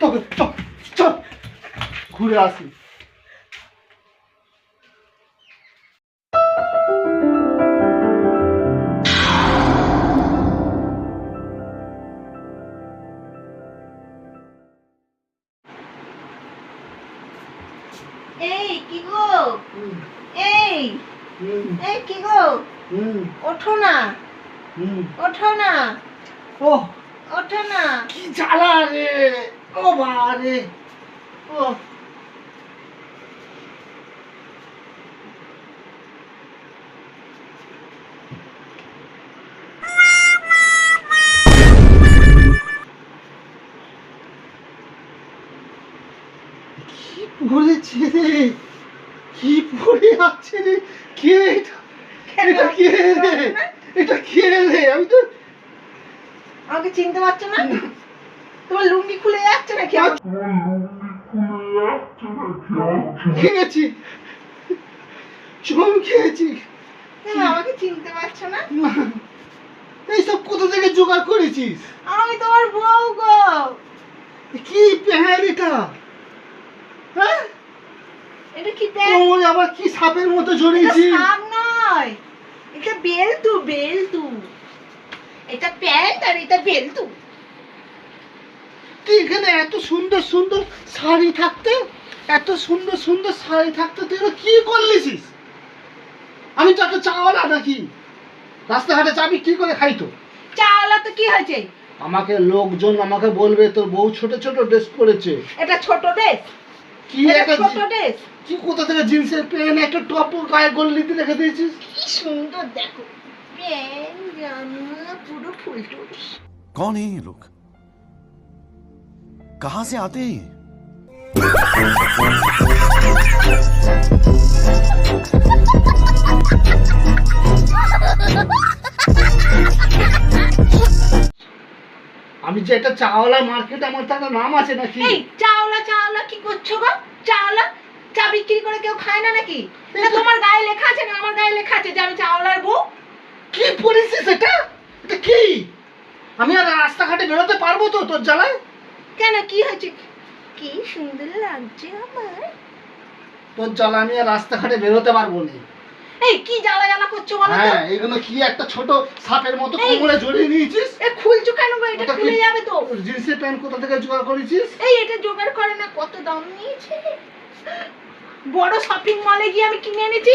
তোকে ঘুরে আসি। এই কি গো? এই এই কি গো? ওঠো না। ওঠো না। ও ওঠো না। কি জ্বালা রে? ও বাবা রে ও পড়েছে রে? কি পড়ে আছে রে? কে এটা? এটা কে রে? এটা কে রে? আমি তো আমাকে চিনতে পারছ না? তোমার লুঙ্গি খুলে যাচ্ছে নাকি খেয়েছি। চুম খেয়েছি। আমাকে চিনতে পারছ না? এইসব কোথা থেকে জোগাড় করেছিস? আমি তোমার বউ গো। কি প্যান্ট এটা? হ্যাঁ? এটা কি আবার কি সাপের মতো জড়িয়েছি সাপ নয় এটা বেলতু বেলতু। এটা প্যান্ট আর এটা বেলতু তুই এখানে এত সুন্দর সুন্দর শাড়ি থাকতে এত সুন্দর সুন্দর শাড়ি থাকতে তুই এগুলো কি করলিছিস? আমি তো একটা চাওয়ালা নাকি? রাস্তাঘাটে চা বিক্রি করে খাই তো চাওলা তো কি হয়েছে? আমাকে লোকজন আমাকে বলবে তোর বউ ছোট ছোট ড্রেস পরেছে। এটা ছোট ড্রেস? কি এটা একটা ছোট ড্রেস? কি কোথা থেকে জিন্সের প্যান্ট একটা টপ গায়ে গল্লিতে রেখে দিয়েছিস? কি সুন্দর দেখো। প্যান্ট জামা পুরো ফুলটুস कौन है ये लोग कहां से आते हैं ये? আমি যে একটা চাওয়ালা মার্কেট আমার তো একটা নাম আছে নাকি এই চাওলা চাওলা কি করছো গো চাওলা চা বিক্রি করে কেউ খায় না নাকি না তোমার গায়ে লেখা আছে না আমার গায়ে লেখা আছে যে আমি চাওলার বউ কি পরিস্থিতি এটা? এটা কি? আমি আর রাস্তাঘাটে বেরোতে পারব তো তোর জ্বালায়? কেন কি হয়েছে? কি সুন্দর লাগছে আমার। তোর জ্বালা আমি আর রাস্তাঘাটে বেরোতে পারব না। এই কি জ্বালা জ্বালা করছ বলো তো? হ্যাঁ এগুলো কি একটা ছোট সাপের মতো এই। কোমরে জড়িয়ে নিয়েছিস? এ খুলছো কেন গো? এটা ওটা কি? খুলে যাবে তো। জিন্সের প্যান্ট কোথা থেকে জোগাড় করেছিস? এই এটা জোগাড় করে না কত দাম নিয়েছে? বড় শপিং মলে গিয়ে আমি কিনে এনেছি।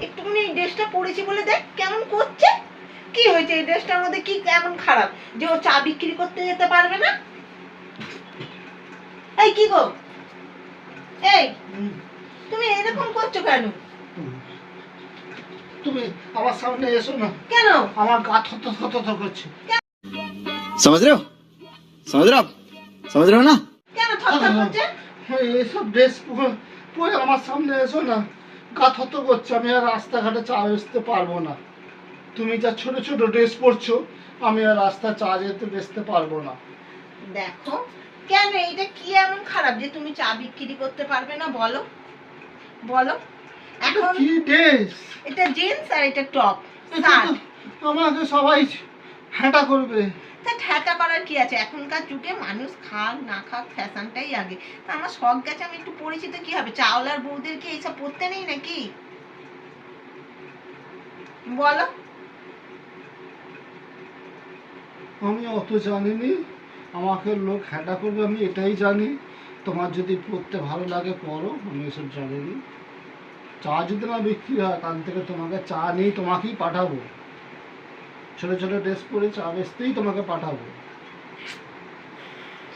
একটুখানি এই ড্রেসটা পরেছি বলে দেখ কেমন করছে কি হয়েছে এই ড্রেসটার মধ্যে কি এমন খারাপ যে ও চা বিক্রি করতে যেতে পারবে না এই কি গো এই হুম, তুমি এরকম করছো কেন হুম। তুমি আমার সামনে এসো না কেন আমার গা থত থত থত করছে समझ रहे हो समझ रहे हो आप समझ रहे हो ना কেন থরথর করছে হ্যাঁ এইসব ড্রেস পরে আমার সামনে এসো না গা থত করছে আমি আর রাস্তাঘাটে চা বেচতে পারবো না তুমি যা ছোট ছোট ড্রেস পরছো আমি আর রাস্তা চা যেতে বেচতে পারবো না দেখো কেন এটা কি এমন খারাপ যে তুমি চা বিক্রি করতে পারবে না বলো বলো এটা এখন কি ড্রেস এটা জিন্স আর এটা টপ এটা তো আমাকে সবাই হাঁটা করবে। তা ঠেকা করার কি আছে? এখনকার যুগে মানুষ খাক না খাক ফ্যাশনটাই আগে। তা আমার শখ গেছে আমি একটু পরিচিত কি হবে? চাওলার বউদেরকে এইসব পড়তে নেই নাকি? বলো। আমি অত জানিনি। আমাকে লোক হাঁটা করবে আমি এটাই জানি। তোমার যদি পড়তে ভালো লাগে পড়ো। আমি এসব জানিনি। চা যদি না বিক্রি হয় তার থেকে তোমাকে চা নিয়ে তোমাকেই পাঠাবো। ছোট ছোট ড্রেস পরে চা বেচতেই তোমাকে পাঠাবো।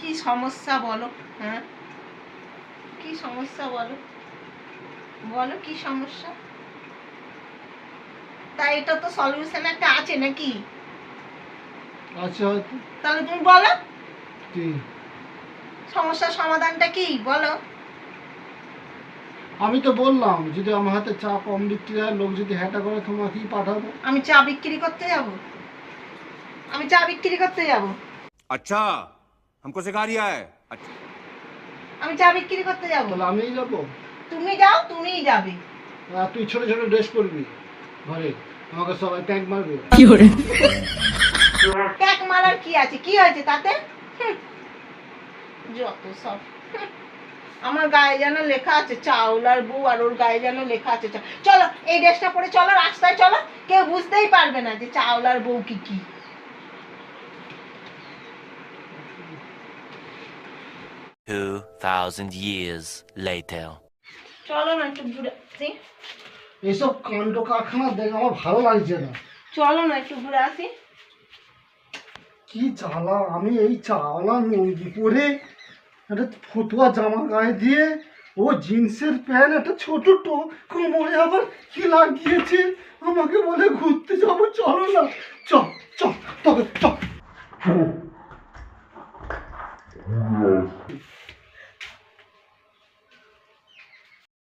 কি সমস্যা বলো হ্যাঁ? কি সমস্যা বলো? বলো কি সমস্যা? তাই এটা তো সলিউশন একটা আছে নাকি? হয়তো। তাহলে তুমি বলো। কি? সমস্যার সমাধানটা কি? বলো। আমি তো বললাম যদি আমার হাতে চা কম বিক্রি হয় লোক যদি হ্যাটা করে তোমাকেই পাঠাবো আমি চা বিক্রি করতে যাব আমি চা বিক্রি করতে যাব अच्छा हमको सिखा रिया है अच्छा আমি চা বিক্রি করতে যাবো তাহলে আমিই যাবো তুমি যাও তুমিই যাবে আর তুই ছোট ছোট ড্রেস করবি ঘরে আমাকে সবাই ট্যাঙ্ক মারবে ট্যাক মারার কি আছে কি হয়েছে তাতে হুঁ। যত সব হুঁ। আমার গায়ে যেন লেখা আছে চাওলার বউ আর ওর গায়ে যেন লেখা আছে চলো এই ড্রেসটা পরে চলো রাস্তায় চলো। কেউ বুঝতেই পারবে না যে চাওলার বউ কি কি। Two thousand years later. চলো না একটু ঘুরে আসি? এইসব কাণ্ড কারখানা দেখে আমার ভালো লাগছে না। চলো না একটু ঘুরে আসি। কি জ্বালা আমি এই চাওলা নঙ্গি পরে একটা ফতুয়া জামা গায়ে দিয়ে ও জিন্সের প্যান্ট, একটা ছোট টো কোমরে আবার কি লাগিয়েছে? আমাকে বলে ঘুরতে যাব, চলো না। চ চ তবে চ